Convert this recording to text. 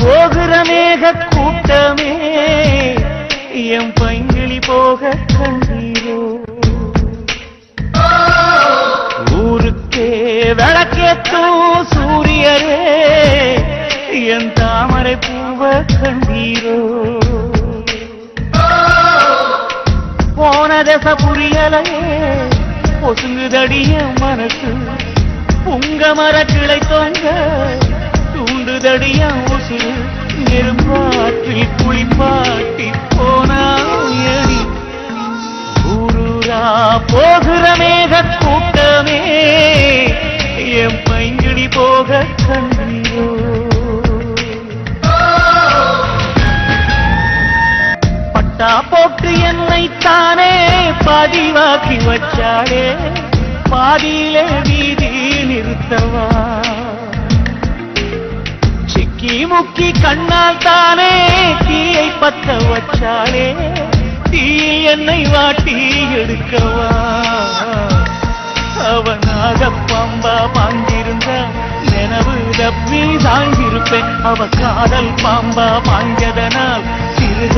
போகிற மேக கூட்டமே என் பைங்கிளி போக கண்டீரோ ஊருக்கே விளக்கேத்தும் சூரியரே என் தாமரை பூவ கண்டீரோ போன தச புரியலையே பொசுங்குதடிய மனசு புங்க மர கிளை தொங்க தூண்டுதடிய உசுறு நெருப்பாற்றில் குளிப்பாட்டி போனாயடி ஊரூரா போகிற மேக கூட்டமே. என் பைங்கிடி போக கண்டீரோ பட்டா போட்டு என்னை தானே பதிவாக்கி வச்சாளே. பாதியிலே வீதி சிக்கி முக்கி கண்ணால் தானே தீயை பத்த வச்சாலே தீ என்னை வாட்டி எடுக்கவா? அவனாக பம்பா பாங்கிருந்த நினைவு தப்பி சாய்ந்திருப்பேன் அவ காதல் பாம்பா பாங்கியதனால் சிறு